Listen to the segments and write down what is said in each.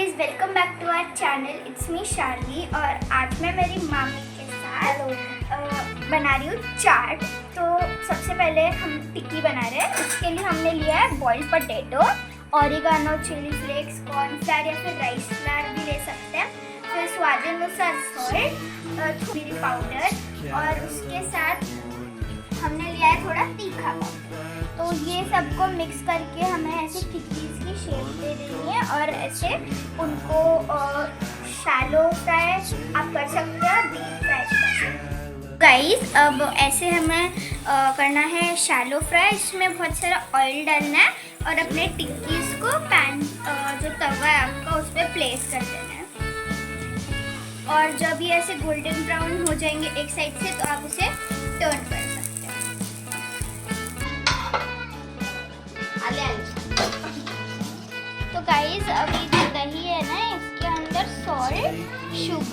Guys welcome back to our channel it's me Charlie और आज मैं मेरी मामी के साथ बना रही हूँ चाट। तो सबसे पहले हम टिक्की बना रहे हैं। उसके लिए हमने लिया है boiled potato oregano chilli flakes cornflour या फिर राइस फ्लावर भी ले सकते हैं। फिर स्वाद अनुसार सॉल्ट चिली पाउडर और उसके साथ हमने लिया है थोड़ा तीखा पाउडर तो ये सबको मिक्स करके हमें ऐसे टिक्कीज की शेप दे देनी है और ऐसे उनको शैलो फ्राई आप कर सकते हो डीप फ्राई गाइस अब ऐसे हमें अ, करना है शैलो फ्राई इसमें बहुत सारा ऑयल डालना है और अपने टिक्कीज को पैन जो तवा है आपका उस पर प्लेस कर देना है। और जब ये ऐसे गोल्डन ब्राउन हो जाएँगे एक साइड से तो आप उसे टर्न कर सकते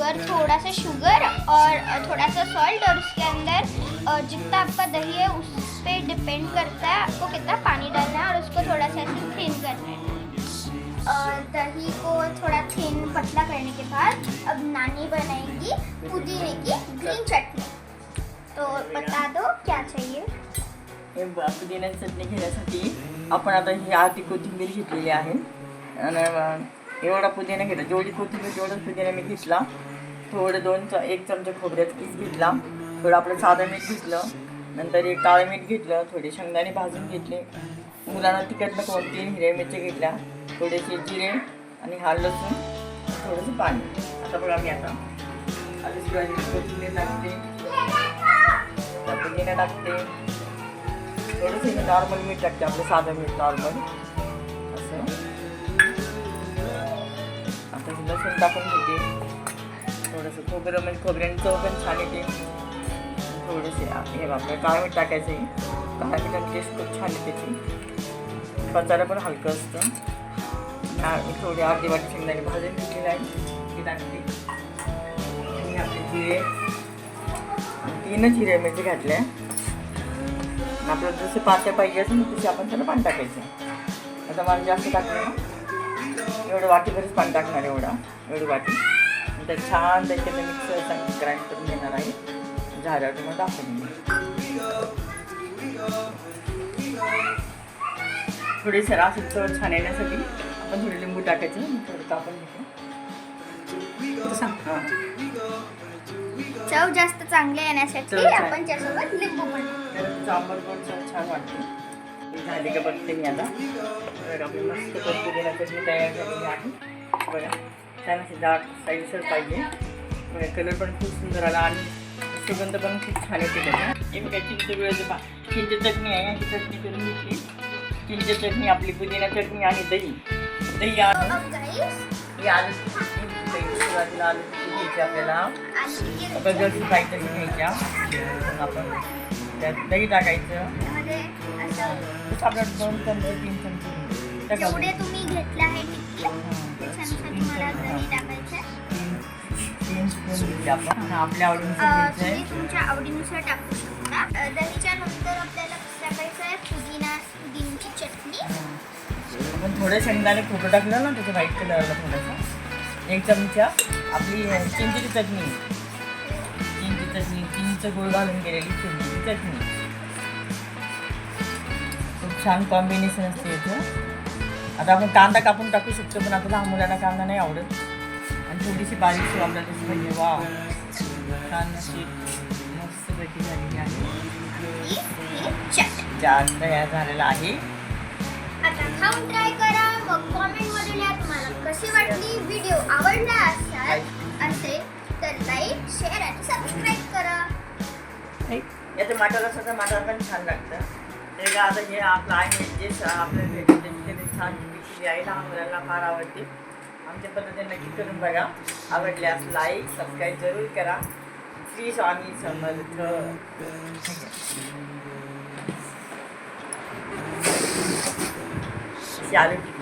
शुगर थोड़ा सा शुगर और थोड़ा सा सॉल्ट और उसके अंदर अ, जितना आपका दही है उस पर डिपेंड करता है आपको कितना पानी डालना है और उसको थोड़ा सा ऐसे थिन करना है। और दही को थोड़ा थिन पतला करने के बाद अब नानी बनाएगी पुदीने की ग्रीन चटनी। तो बता दो क्या चाहिए? पुदिन्याची चटणी घेण्यासाठी आपण आता ही आधी कोथिंबीर घेतलेली आहे एवढा पुदिना घेतला. जेवढी कोथिंबीर जेवढा पुदिना मी घेतला थोडं दोन च एक चमचा खोबऱ्यात पीस घेतला. थोडं आपलं साधं मीठ घेतलं. नंतर एक काळं मीठ घेतलं. थोडे शेंगदाणे भाजून घेतले. मुलांना तिखट नको तीन हिरव्या मिरच्या घेतल्या. थोडेसे जिरे आणि हा लसूण थोडंसं पाणी. आता बघा मी आता. कोथिंबीर टाकते. पुदिना टाकते. थोडंसं नॉर्मल मीठ टाकते आपलं साधं मीठ नॉर्मल टाकून घेते थोडंसं खोबरं म्हणजे खोबऱ्याने चव पण छान येते. थोडेसे हे आपलं काळं मीठ टाकायचं आहे काळ्या मिठाची टेस्ट खूप छान येते त्याची पचायला पण हलकं असतं. हा थोडी अर्धी वाटी शेंगदाणे भाजून घेतलेली आहे ती टाकते. आणि आपले जिरे. तीनच हिरव्या मिरची घातल्या. आपल्याला जसे पातळ पाहिजे असेल तसे आपण त्याला पाणी टाकायचं. आता मला जास्त टाकलं ना एवढं वाटीभरच पाणी टाकणार एवढा. एवढी वाटी. त्यात छान त्याच्यात मिक्सर चांगली ग्राइंड करून घेणार आहे. झाल्यावर तुम्हाला दाखवून थोडी सर अशी चव छान येण्यासाठी आपण थोडी लिंबू टाकायचं. थोडं कापून घेतो. सांग. हां. चव जास्त चांगली येण्यासाठी. आपण त्यासोबत लिंबू पण. त्याला सांबर पण छान छान वाटते. झाली का बघते मी आता. बघा आपली मस्त पद्धती देण्यासाठी तयार झालेली आहे. बघा छान अशी डार्क साईडसर पाहिजे. बघा कलर पण खूप सुंदर आला आणि सुगंध पण खूप छान येते त्याचा हे बघा चिंच गुळाचं पा चिंच चटणी आहे ही चटणी करून घेतली. चिंच चटणी आपली पुदिना चटणी आणि दही. दही आलू दही सुरुवातीला आलू घ्यायची आपल्याला. जशी पाहिजे तशी घ्यायच्या आपण त्यात दही टाकायचं. असं आपल्याला दोन चमचे तीन चमचे. जेवढे तुम्ही घेतले आहे टिक्की त्याच्यानुसार तुम्हाला दही टाकायचं. आहे. तीन तीन स्पून घेतले आपण. आणि आपल्या आवडीनुसार तुम्ही आहे. तुमच्या आवडीनुसार टाकू शकता. अं, दहीच्या नंतर आपल्याला टाकायचं आहे पुदिना पुदिनची चटणी. आपण थोडं शेंगदाणे खोटं टाकलं ना त्याच्या व्हाईट कलरला थोडंसं. एक चमचा आपली चिंचेची चटणी. चिंची चटणी चिंच गुळ घालून केलेली चिंचेची चटणी. छान कॉम्बिनेशन असते इथं. आता आपण कांदा कापून टाकू शकतो पण आता लहान मुलांना कांदा नाही आवडत. आणि थोडीशी बारीकशी तशी पाहिजे वा छान अशी मस्तपैकी झालेली आहे. चार तयार झालेला आहे. आता खाऊन ट्राय करा. मग लिहा तुम्हाला कशी वाटली व्हिडिओ आवडला असाल असेल तर लाईक शेअर आणि सबस्क्राईब करा. याचं मटार असं तर मटार पण छान लागतं. ते का आता हे आपलं आहे आमच्या पद्धतीने नक्की करून बघा आवडल्यास लाईक सबस्क्राईब ज़रूर करा। श्री स्वामी समर्थ टिक्की